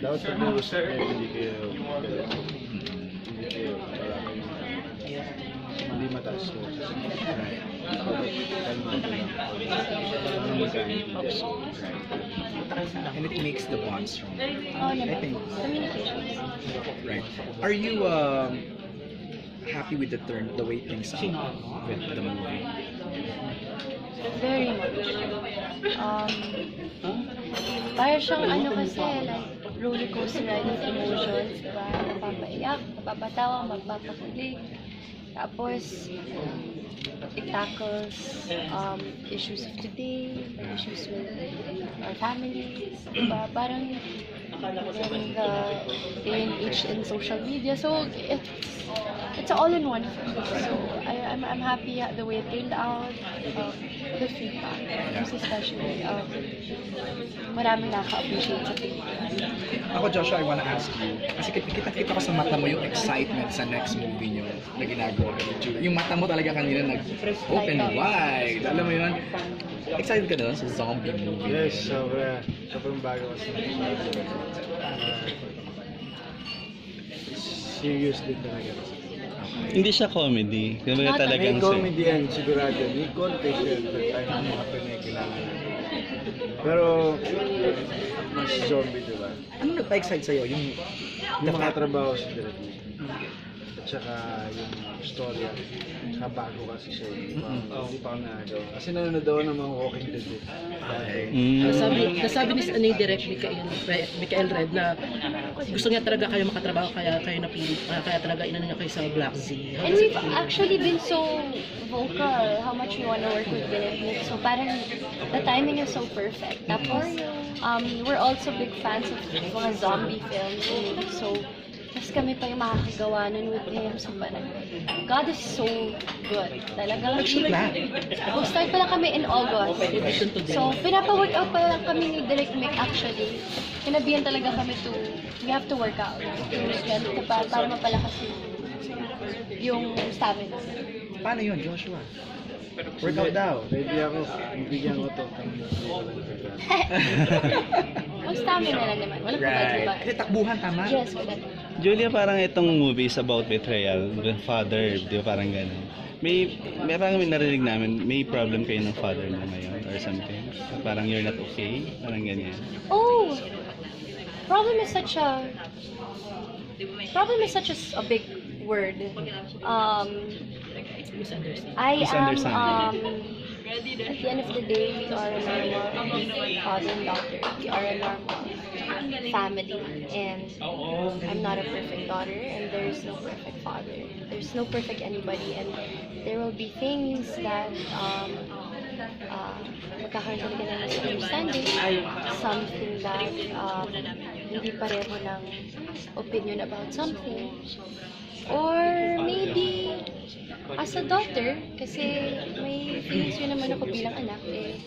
Dapat pag nag-usap kayo, hindi kayo hindi kayo wala kayo hindi mataas ko. And it makes the bond strong. I think, Communication. right. Are you um, happy with the turn, the way things out with the movie? Very much. Um, para siyang ano kasi, like, roller coaster ride of emotions, diba? Napapaiyak, napapatawa, magpapakulig. Tapos, it tackles um, issues of today, issues with our families, diba? Parang, and uh, day and in social media. So, it's, it's all in one film. So, I, I'm, I'm happy at the way it turned out, um, the feedback, most especially, um, maraming naka-appreciate sa feedback. Ako, Joshua, I wanna ask you, kasi kita-kita ko sa mata mo yung excitement sa next movie nyo na ginagawa Julia. Yung mata mo talaga kanina nag-open wide. Alam mo yun? Excited ka na sa zombie movie? Yes, sobra. Sobrang bago kasi. Uh, serious din talaga. Hindi siya comedy. Kumbaga Not a- May talagang comedy yan, sigurado. May context yan. Tayo mga Pinoy kailangan natin. Pero, mas zombie, di ba? Ano nagpa-excite sa'yo? Yung Yung mga trabaho sa Direct At saka yung storya. Saka bago kasi siya. Hindi pa, hindi pa ako nagawa. Kasi nanonood ako ng mga Walking Dead. eh. Mm. Nasabi, nasabi ni ano yung direct Mikael, Mikael Red na gusto niya talaga kayo makatrabaho kaya kayo napili ah, kaya talaga inano niya kayo sa Black Z. And we've actually been so vocal how much we want to work with Nick. So parang the timing is so perfect. Tapos, um, we're also big fans of mga zombie films. and So, tapos kami pa yung makakagawa nun with him. So parang, God is so good. Talagang, Actually, plan. Mag-start pa lang kami in August. So, pinapa-workout pa lang kami ni Direct Mick actually. Pinabihan talaga kami to, we have to work out. To, para, para mapalakas yung stamina. Paano yun, Joshua? Workout daw. Ready ako. Bibigyan ko to. Ang stamina lang naman. Walang Right. pa Kasi takbuhan, tama? Yes, correct. Julia, parang itong movie is about betrayal. The father, di ba parang gano'n? May, may parang may narinig namin, may problem kayo ng father mo ngayon or something. Parang you're not okay, parang ganyan. Oh! Problem is such a... Problem is such a, a big word. Um, I am, um, at the end of the day, we are a normal father and daughter. We are a normal family. And I'm not a perfect daughter, and there is no perfect father. There's no perfect anybody, and there will be things that um, uh, magkakaroon talaga ng misunderstanding. Something that um, hindi pareho ng opinion about something. Or maybe as a daughter, kasi may feelings yun naman ako bilang anak, eh,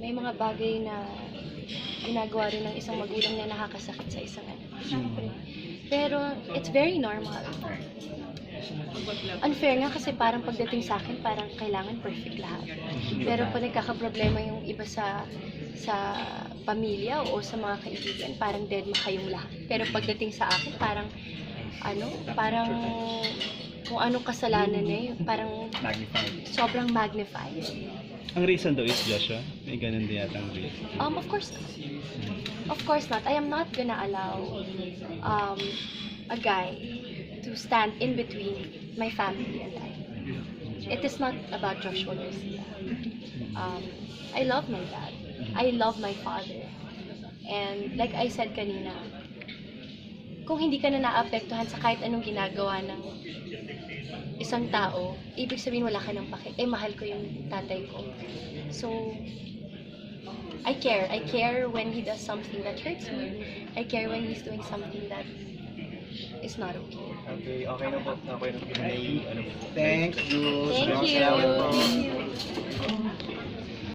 may mga bagay na ginagawa rin ng isang magulang na nakakasakit sa isang anak. Siyempre. Pero it's very normal. Unfair nga kasi parang pagdating sa akin, parang kailangan perfect lahat. Pero pag nagkakaproblema yung iba sa sa pamilya o sa mga kaibigan, parang dead ma kayong lahat. Pero pagdating sa akin, parang ano, parang kung anong kasalanan na yun, parang Magnified. sobrang magnified. Ang reason daw is Joshua, may ganun din yata ang reason. Um, of course not. Of course not. I am not gonna allow um, a guy to stand in between my family and I. It is not about Joshua Garcia. Um, I love my dad. I love my father. And like I said kanina, kung hindi ka na naapektuhan sa kahit anong ginagawa ng isang tao, ibig sabihin wala ka ng pake. Eh, mahal ko yung tatay ko. So, I care. I care when he does something that hurts me. I care when he's doing something that is not okay. Okay, okay na po. Okay na po. Thank you. Thank you. Salamat po. Thank you.